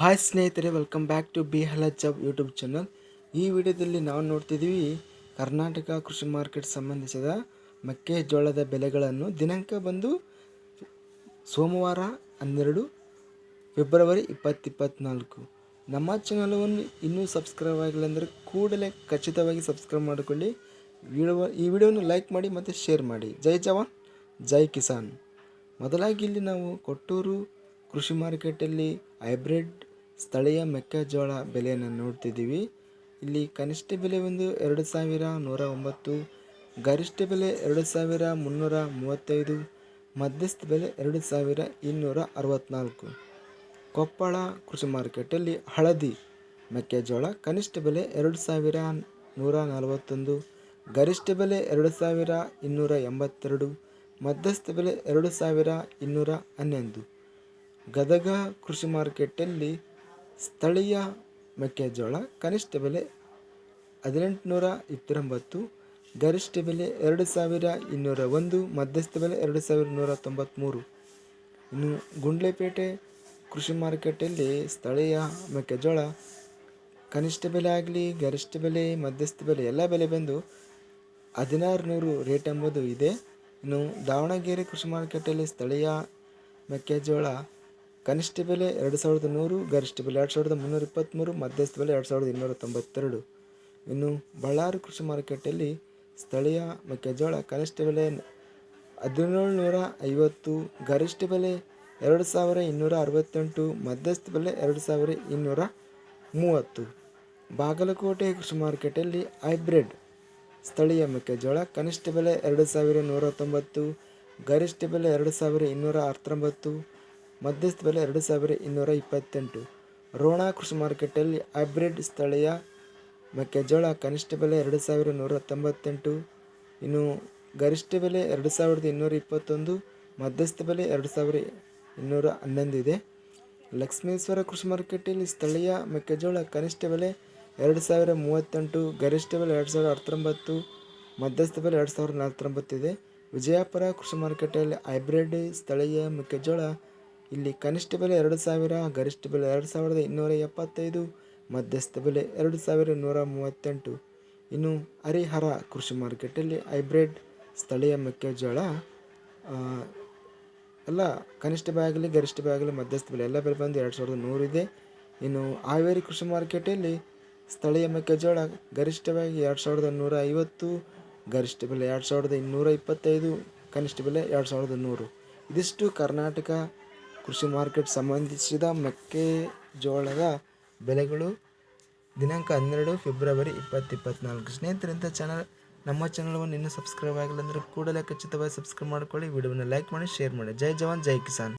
Hi ಸ್ನೇಹಿತರೆ welcome back to B ಹಲ ಜಬ್ YouTube channel ಈ ವಿಡಿಯೋದಲ್ಲಿ ನಾವು ನೋಡ್ತಿದ್ದೀವಿ ಕರ್ನಾಟಕ ಕೃಷಿ ಮಾರ್ಕೆಟ್ ಸಂಬಂಧಿಸಿದ ಮೆಕ್ಕೆಜೋಳದ ಬೆಲೆಗಳನ್ನು ದಿನಾಂಕ ಬಂದು ಸೋಮವಾರ ಹನ್ನೆರಡು ಫೆಬ್ರವರಿ ಇಪ್ಪತ್ತಿಪ್ಪತ್ನಾಲ್ಕು. ನಮ್ಮ ಚಾನಲನ್ನು ಇನ್ನೂ ಸಬ್ಸ್ಕ್ರೈಬ್ ಆಗಿಲ್ಲ ಅಂದರೆ ಕೂಡಲೇ ಖಚಿತವಾಗಿ ಸಬ್ಸ್ಕ್ರೈಬ್ ಮಾಡಿಕೊಳ್ಳಿ. ವಿಡಿಯೋ, ಈ ವಿಡಿಯೋವನ್ನು ಲೈಕ್ ಮಾಡಿ ಮತ್ತು ಶೇರ್ ಮಾಡಿ. ಜೈ ಜವಾನ್, ಜೈ ಕಿಸಾನ್. ಮೊದಲಾಗಿ ಇಲ್ಲಿ ನಾವು ಕೊಟ್ಟೂರು ಕೃಷಿ ಮಾರ್ಕೆಟಲ್ಲಿ ಹೈಬ್ರಿಡ್ ಸ್ಥಳೀಯ ಮೆಕ್ಕೆಜೋಳ ಬೆಲೆಯನ್ನು ನೋಡ್ತಿದ್ದೀವಿ. ಇಲ್ಲಿ ಕನಿಷ್ಠ ಬೆಲೆ ಒಂದು ಎರಡು ಸಾವಿರ ನೂರ ಒಂಬತ್ತು, ಗರಿಷ್ಠ ಬೆಲೆ ಎರಡು ಸಾವಿರ ಮುನ್ನೂರ ಮೂವತ್ತೈದು, ಮಧ್ಯಸ್ಥ ಬೆಲೆ ಎರಡು ಸಾವಿರ ಇನ್ನೂರ ಅರವತ್ತ್ನಾಲ್ಕು ಕೊಪ್ಪಳ ಕೃಷಿ ಮಾರ್ಕೆಟಲ್ಲಿ ಹಳದಿ ಮೆಕ್ಕೆಜೋಳ ಕನಿಷ್ಠ ಬೆಲೆ ಎರಡು ಸಾವಿರ ನೂರ ನಲವತ್ತೊಂದು, ಗರಿಷ್ಠ ಬೆಲೆ ಎರಡು ಸಾವಿರ ಇನ್ನೂರ ಎಂಬತ್ತೆರಡು, ಮಧ್ಯಸ್ಥ ಬೆಲೆ ಎರಡು ಸಾವಿರ ಇನ್ನೂರ ಹನ್ನೊಂದು. ಗದಗ ಕೃಷಿ ಮಾರ್ಕೆಟಲ್ಲಿ ಸ್ಥಳೀಯ ಮೆಕ್ಕೆಜೋಳ, ಕನಿಷ್ಠ ಬೆಲೆ ಹದಿನೆಂಟುನೂರ ಇಪ್ಪತ್ತೊಂಬತ್ತು, ಗರಿಷ್ಠ ಬೆಲೆ ಎರಡು ಸಾವಿರ ಇನ್ನೂರ ಒಂದು, ಮಧ್ಯಸ್ಥ ಬೆಲೆ ಎರಡು ಸಾವಿರದ ನೂರ ತೊಂಬತ್ತ್ಮೂರು ಇನ್ನು ಗುಂಡ್ಲೆಪೇಟೆ ಕೃಷಿ ಮಾರುಕಟ್ಟೆಯಲ್ಲಿ ಸ್ಥಳೀಯ ಮೆಕ್ಕೆಜೋಳ ಕನಿಷ್ಠ ಬೆಲೆ ಆಗಲಿ, ಗರಿಷ್ಠ ಬೆಲೆ, ಮಧ್ಯಸ್ಥ ಬೆಲೆ ಎಲ್ಲ ಬೆಲೆ ಬಂದು ಹದಿನಾರು ನೂರು ರೇಟ್ ಎಂಬುದು ಇದೆ. ಇನ್ನು ದಾವಣಗೆರೆ ಕೃಷಿ ಮಾರುಕಟ್ಟೆಯಲ್ಲಿ ಸ್ಥಳೀಯ ಮೆಕ್ಕೆಜೋಳ ಕನಿಷ್ಠ ಬೆಲೆ ಎರಡು ಸಾವಿರದ ನೂರು, ಗರಿಷ್ಠ ಬೆಲೆ ಎರಡು ಸಾವಿರದ ಮುನ್ನೂರ ಇಪ್ಪತ್ತ್ಮೂರು ಮಧ್ಯಸ್ಥ ಬೆಲೆ ಎರಡು ಸಾವಿರದ ಇನ್ನೂರ ತೊಂಬತ್ತೆರಡು. ಇನ್ನು ಬಳ್ಳಾರಿ ಕೃಷಿ ಮಾರುಕಟ್ಟೆಯಲ್ಲಿ ಸ್ಥಳೀಯ ಮೆಕ್ಕೆಜೋಳ ಕನಿಷ್ಠ ಬೆಲೆ ಹದಿನೇಳು ನೂರ ಐವತ್ತು, ಗರಿಷ್ಠ ಬೆಲೆ ಎರಡು ಸಾವಿರ ಇನ್ನೂರ ಅರವತ್ತೆಂಟು, ಮಧ್ಯಸ್ಥ ಬೆಲೆ ಎರಡು ಸಾವಿರ ಇನ್ನೂರ ಮೂವತ್ತು. ಬಾಗಲಕೋಟೆ ಕೃಷಿ ಮಾರುಕಟ್ಟೆಯಲ್ಲಿ ಹೈಬ್ರಿಡ್ ಸ್ಥಳೀಯ ಮೆಕ್ಕೆಜೋಳ ಕನಿಷ್ಠ ಬೆಲೆ ಎರಡು ಸಾವಿರ ನೂರ ತೊಂಬತ್ತು, ಗರಿಷ್ಠ ಬೆಲೆ ಎರಡು ಸಾವಿರ ಇನ್ನೂರ ಹತ್ತೊಂಬತ್ತು ಮಧ್ಯಸ್ಥ ಬೆಲೆ ಎರಡು ಸಾವಿರ ಇನ್ನೂರ ಇಪ್ಪತ್ತೆಂಟು. ರೋಣ ಕೃಷಿ ಮಾರ್ಕೆಟಲ್ಲಿ ಹೈಬ್ರಿಡ್ ಸ್ಥಳೀಯ ಮೆಕ್ಕೆಜೋಳ ಕನಿಷ್ಠ ಬೆಲೆ ಎರಡು ಸಾವಿರ ನೂರ ತೊಂಬತ್ತೆಂಟು, ಇನ್ನು ಗರಿಷ್ಠ ಬೆಲೆ ಎರಡು ಸಾವಿರದ ಇನ್ನೂರ ಇಪ್ಪತ್ತೊಂದು, ಮಧ್ಯಸ್ಥ ಬೆಲೆ ಎರಡು ಸಾವಿರ ಇನ್ನೂರ ಹನ್ನೊಂದು ಇದೆ. ಲಕ್ಷ್ಮೇಶ್ವರ ಕೃಷಿ ಮಾರ್ಕೆಟಲ್ಲಿ ಸ್ಥಳೀಯ ಮೆಕ್ಕೆಜೋಳ ಕನಿಷ್ಠ ಬೆಲೆ ಎರಡು ಸಾವಿರ ಮೂವತ್ತೆಂಟು, ಗರಿಷ್ಠ ಬೆಲೆ ಎರಡು ಸಾವಿರ ಹತ್ತೊಂಬತ್ತು ಮಧ್ಯಸ್ಥ ಬೆಲೆ ಎರಡು ಸಾವಿರದ ನಲವತ್ತೊಂಬತ್ತಿದೆ ವಿಜಯಪುರ ಕೃಷಿ ಮಾರ್ಕೆಟಲ್ಲಿ ಹೈಬ್ರಿಡ್ ಸ್ಥಳೀಯ ಮೆಕ್ಕೆಜೋಳ ಇಲ್ಲಿ ಕನಿಷ್ಠ ಬೆಲೆ ಎರಡು ಸಾವಿರ, ಗರಿಷ್ಠ ಬೆಲೆ ಎರಡು ಸಾವಿರದ ಇನ್ನೂರ ಎಪ್ಪತ್ತೈದು, ಮಧ್ಯಸ್ಥ ಬೆಲೆ ಎರಡು ಸಾವಿರ ನೂರ ಮೂವತ್ತೆಂಟು. ಇನ್ನು ಹರಿಹರ ಕೃಷಿ ಮಾರ್ಕೆಟಲ್ಲಿ ಹೈಬ್ರಿಡ್ ಸ್ಥಳೀಯ ಮೆಕ್ಕೆಜೋಳ ಎಲ್ಲ ಕನಿಷ್ಠ ಬೆಲೆ ಆಗಲಿ ಗರಿಷ್ಠ ಬೆಲೆ ಆಗಲಿ ಮಧ್ಯಸ್ಥ ಬೆಲೆ ಎಲ್ಲ ಬೆಲೆ ಬಂದು ಎರಡು ಸಾವಿರದ ನೂರು ಇದೆ. ಇನ್ನು ಹಾವೇರಿ ಕೃಷಿ ಮಾರ್ಕೆಟಲ್ಲಿ ಸ್ಥಳೀಯ ಮೆಕ್ಕೆಜೋಳ ಗರಿಷ್ಠವಾಗಿ ಎರಡು ಸಾವಿರದ ನೂರ ಐವತ್ತು, ಗರಿಷ್ಠ ಬೆಲೆ ಎರಡು ಸಾವಿರದ ಇನ್ನೂರ ಇಪ್ಪತ್ತೈದು, ಕನಿಷ್ಠ ಬೆಲೆ ಎರಡು ಸಾವಿರದ ನೂರು. ಇದಿಷ್ಟು ಕರ್ನಾಟಕ ಕೃಷಿ ಮಾರ್ಕೆಟ್ ಸಂಬಂಧಿಸಿದ ಮೆಕ್ಕೆಜೋಳದ ಬೆಲೆಗಳು ದಿನಾಂಕ ಹನ್ನೆರಡು ಫೆಬ್ರವರಿ ಇಪ್ಪತ್ತು ಇಪ್ಪತ್ತ್ನಾಲ್ಕು ಸ್ನೇಹಿತರಿಂದ ಚಾನಲ್ ನಮ್ಮ ಚಾನಲ್ವನ್ನು ಇನ್ನೂ ಸಬ್ಸ್ಕ್ರೈಬ್ ಆಗಿಲ್ಲ ಅಂದರೆ ಕೂಡಲೇ ಖಚಿತವಾಗಿ ಸಬ್ಸ್ಕ್ರೈಬ್ ಮಾಡ್ಕೊಳ್ಳಿ. ವಿಡಿಯೋವನ್ನು ಲೈಕ್ ಮಾಡಿ ಶೇರ್ ಮಾಡಿ. ಜೈ ಜವಾನ್, ಜೈ ಕಿಸಾನ್.